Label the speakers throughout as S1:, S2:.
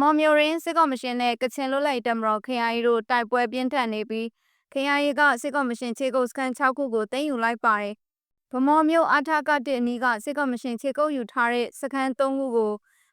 S1: မော်မျိုးရင်းစစ်ကော်မရှင်နဲ့ကချင်လွတ်လပ်ရေးတပ်မတော် KIA တို့တိုက်ပွဲပြင်းထန်နေပြီး KIA ကစစ်ကော်မရှင်ခြေကုပ်စခန်း6ခုကိုသိမ်းယူလိုက်ပါတယ်။ဗမော်မျိုးအထကတစ်အနီးကစစ်ကော်မရှင်ခြေကုပ်ယူထားတဲ့စခန်း3ခုကို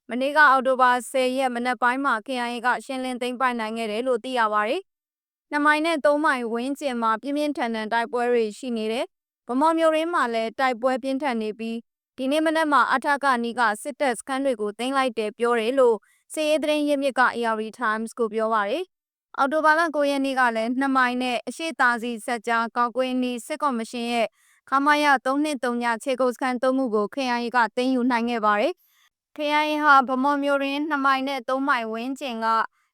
S1: မနေ့ကအောက်တိုဘာ10ရက်မနက်ပိုင်းမှာ KIA ကရှင်းလင်းသိမ်းပိုက်နိုင်ခဲ့တယ်လို့သိရပါတယ်။နှစ်မိုင်နဲ့သုံးမိုင်ဝန်းကျင်မှာပြင်းပြင်းထန်ထန်တိုက်ပွဲတွေရှိနေတယ်။ဗမော်မျိုးရင်းမှာလည်းတိုက်ပွဲပြင်းထန်နေပြီးဒီနေ့မနက်မှာအထကနီးကစစ်တပ်စခန်းတွေကိုသိမ်းလိုက်တယ်ပြောတယ်လို့ စီရေးသတင်းရင်းမြစ်က AR Times ကိုပြောပါတယ်။အော်တိုဘာလ9ရက်နေ့ကလည်းနှစ်မိုင်နဲ့အရှိသားစီဆက်ကြားကောက်ကွင်းနီးစစ်ကော်မရှင်ရဲ့ခမာယ323ညခြေကုပ်စခန်း3ခုကို KIA ကသိမ်းယူနိုင်ခဲ့ပါတယ်။ KIA ဟာဗမော်မျိုးရင်းနှစ်မိုင်နဲ့3မိုင်ဝန်းကျင်က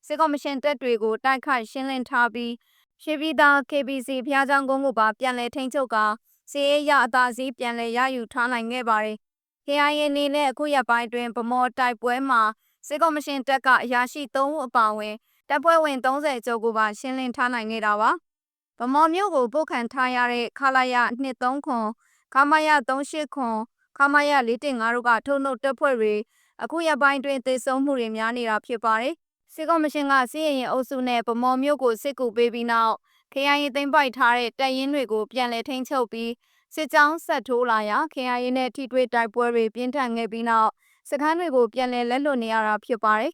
S1: စစ်ကော်မရှင်တပ်တွေကိုတိုက်ခိုက်ရှင်းလင်းထားပြီးရှေးပြည်သား KBC ဖျားချောင်းကုန်းကိုပါပြန်လည်ထိန်းချုပ်ကာစီရေးရအသာစီးပြန်လည်ရယူထားနိုင်ခဲ့ပါတယ်။ KIA အနေနဲ့အခုရက်ပိုင်းတွင်ဗမော်တိုက်ပွဲမှာ စစ်ကော်မရှင်တပ်ကအရာရှိ3ဦးအပါအဝင်တပ်ဖွဲ့ဝင်30ကျော်ကိုပါရှင်းလင်းထားနိုင်ခဲ့တာပါ။ဗမော်မြို့ကိုပို့ခံထားရတဲ့ခလာရ23ခွန်ခမာယ38ခွန်ခမာယ415တို့ကထုံနှုတ်တပ်ဖွဲ့တွေအခုရက်ပိုင်းတွင်သေဆုံးမှုတွေများနေတာဖြစ်ပါတယ်။စစ်ကော်မရှင်ကစစ်ရင်ရင်အုပ်စုနဲ့ဗမော်မြို့ကိုစစ်ကူပေးပြီးနောက် KIA သိမ်းပိုက်ထားတဲ့တပ်ရင်းတွေကိုပြန်လည်ထိန်းချုပ်ပြီးစစ်ကြောင်းဆက်ထိုးလာရာ KIA နဲ့ထိတွေ့တိုက်ပွဲတွေပြင်းထန်ခဲ့ပြီးနောက် စခန်းတွေကိုပြန်လည်လက်လွတ်နေရတာဖြစ်ပါတယ်